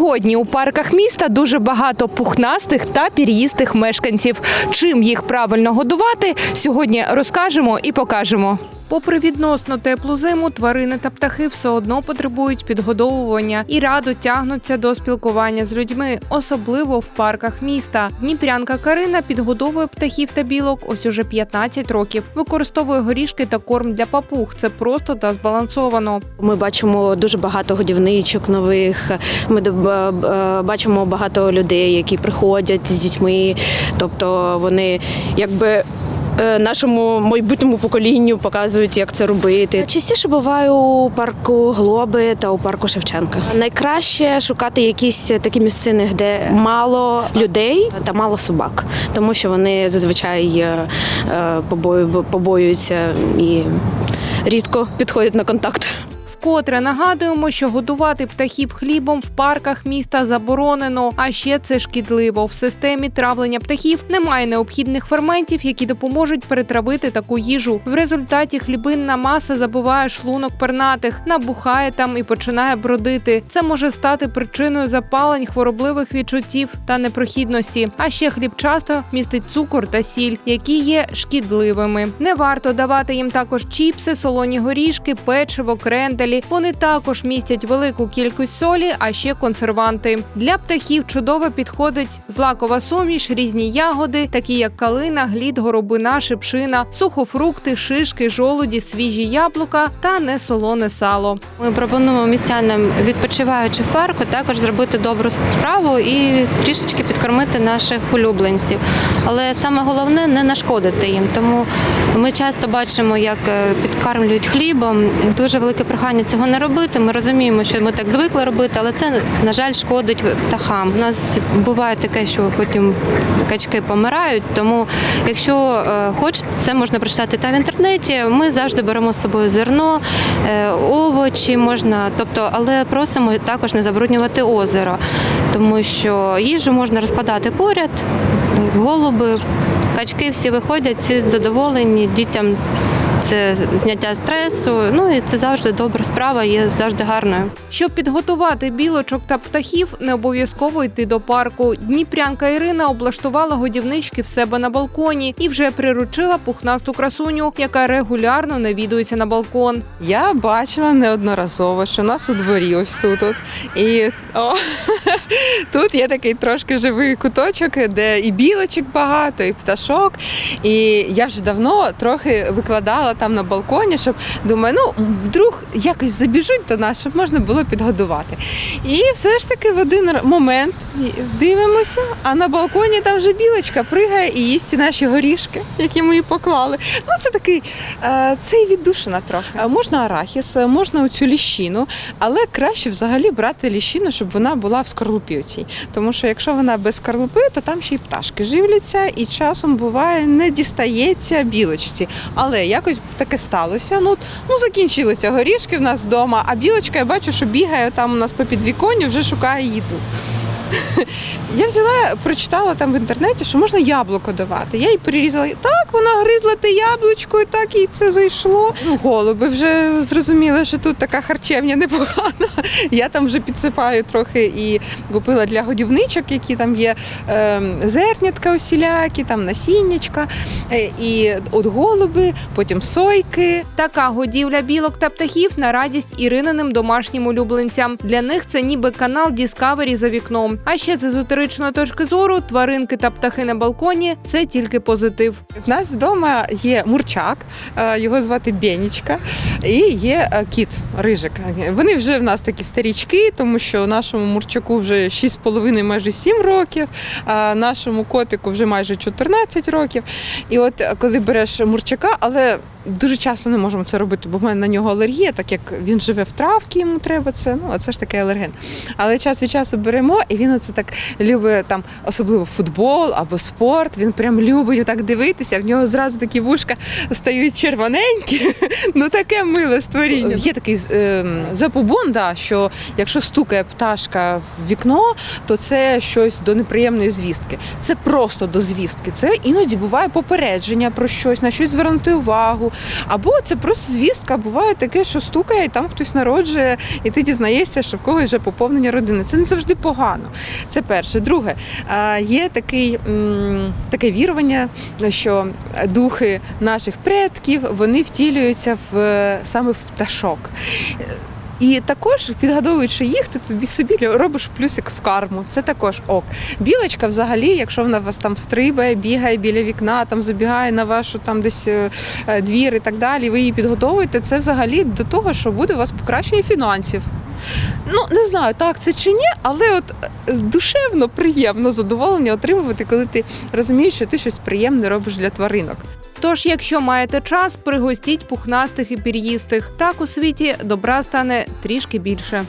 Сьогодні у парках міста дуже багато пухнастих та пір'їстих мешканців. Чим їх правильно годувати, сьогодні розкажемо і покажемо. Попри відносно теплу зиму, тварини та птахи все одно потребують підгодовування і радо тягнуться до спілкування з людьми, особливо в парках міста. Дніпрянка Карина підгодовує птахів та білок ось уже 15 років. Використовує горішки та корм для папуг. Це просто та збалансовано. Ми бачимо дуже багато годівничок нових. Ми б- б- бачимо багато людей, які приходять з дітьми. Тобто вони якби. Е, Нашому майбутньому поколінню показують, як це робити. Частіше буваю у парку Глоби та у парку Шевченка. Найкраще шукати якісь такі місцини, де мало людей та мало собак, тому що вони зазвичай е, е, побоюються і рідко підходять на контакт. Вкотре нагадуємо, що годувати птахів хлібом в парках міста заборонено. А ще це шкідливо. В системі травлення птахів немає необхідних ферментів, які допоможуть перетравити таку їжу. В результаті хлібинна маса забиває шлунок пернатих, набухає там і починає бродити. Це може стати причиною запалень, хворобливих відчуттів та непрохідності. А ще хліб часто містить цукор та сіль, які є шкідливими. Не варто давати їм також чіпси, солоні горішки, печиво, кренделі. Вони також містять велику кількість солі, а ще консерванти. Для птахів чудово підходить злакова суміш, різні ягоди, такі як калина, глід, горобина, шипшина, сухофрукти, шишки, жолуді, свіжі яблука та несолоне сало. Ми пропонуємо містянам, відпочиваючи в парку, також зробити добру справу і трішечки підкормити наших улюбленців. Але саме головне не нашкодити їм. Тому ми часто бачимо, як е, підкармлюють хлібом. Дуже велике прохання цього не робити. Ми розуміємо, що ми так звикли робити, але це на жаль шкодить птахам. У нас буває таке, що потім качки помирають. Тому, якщо е, хочете, це можна прочитати та в інтернеті. Ми завжди беремо з собою зерно, е, овочі можна, тобто, але просимо також не забруднювати озеро, тому що їжу можна розкладати поряд, голуби, качки всі виходять, всі задоволені, дітям це зняття стресу. Ну і це завжди добра справа, є завжди гарною. Щоб підготувати білочок та птахів, не обов'язково йти до парку. Дніпрянка Ірина облаштувала годівнички в себе на балконі і вже приручила пухнасту красуню, яка регулярно навідується на балкон. Я бачила неодноразово, що нас у дворі ось тут. От, і о, тут є такий трошки живий куточок, де і білочок багато, і пташок. І я вже давно трохи викладала там на балконі, щоб думаю, ну вдруг якось забіжуть до нас, щоб можна було підгодувати. І все ж таки в один момент дивимося, а на балконі там вже білочка пригає і їсть наші горішки, які ми їй поклали. Ну, це такий е, це і віддушина трохи. Можна арахіс, е, можна оцю ліщину, але краще взагалі брати ліщину, щоб вона була в скорлупі оцій. Тому що якщо вона без скорлупи, то там ще й пташки живляться, і часом буває не дістається білочці. Але якось таке сталося. Ну, ну закінчилися горішки в нас вдома, а білочка я бачу, що бігає там у нас по підвіконню, вже шукає їду. Я взяла, прочитала там в інтернеті, що можна яблуко давати. Я їй перерізала. Так, вона гризла те яблучко, і так їй це зайшло. Ну, голуби вже зрозуміли, що тут така харчевня непогана. Я там вже підсипаю трохи і купила для годівничок, які там є е, зернятка усілякі, там насіннячка, е, і от голуби, потім сойки. Така годівля білок та птахів на радість Ірининим домашнім улюбленцям. Для них це ніби канал Discovery за вікном. А ще з езотеричної точки зору тваринки та птахи на балконі це тільки позитив. В нас вдома є мурчак, е, його звати Бєнічка, і є е, кіт Рижик. Вони вже в нас такі старічки, тому що нашому мурчаку вже 6,5, майже 7 років, а нашому котику вже майже 14 років. І от е, коли береш мурчака, але дуже часто не можемо це робити, бо в мене на нього алергія, так як він живе в травці, йому треба це. Ну, а це ж такий алерген. Але час від часу беремо, і він оце так любить там, особливо футбол або спорт. Він прям любить отак дивитися. В нього зразу такі вушка стають червоненькі. Ну таке миле створіння. Є такий е, запобун, да, що якщо стукає пташка в вікно, то це щось до неприємної звістки. Це просто до звістки. Це іноді буває попередження про щось, на щось звернути увагу. Або це просто звістка, буває таке, що стукає, і там хтось народжує, і ти дізнаєшся, що в когось вже поповнення родини. Це не завжди погано. Це перше. Друге, е, є такий, таке вірування, що духи наших предків вони втілюються в саме в пташок. І також, підгодовуючи їх, ти тобі собі робиш плюсик в карму. Це також ок. Білочка, взагалі, якщо вона вас там стрибає, бігає біля вікна, там забігає на вашу там десь е, е, двір і так далі, ви її підготовуєте, це взагалі до того, що буде у вас покращення фінансів. Ну, не знаю, так це чи ні, але от е, душевно приємно задоволення отримувати, коли ти розумієш, що ти щось приємне робиш для тваринок. Тож, якщо маєте час, пригостіть пухнастих і пір'їстих. Так у світі добра стане трішки більше.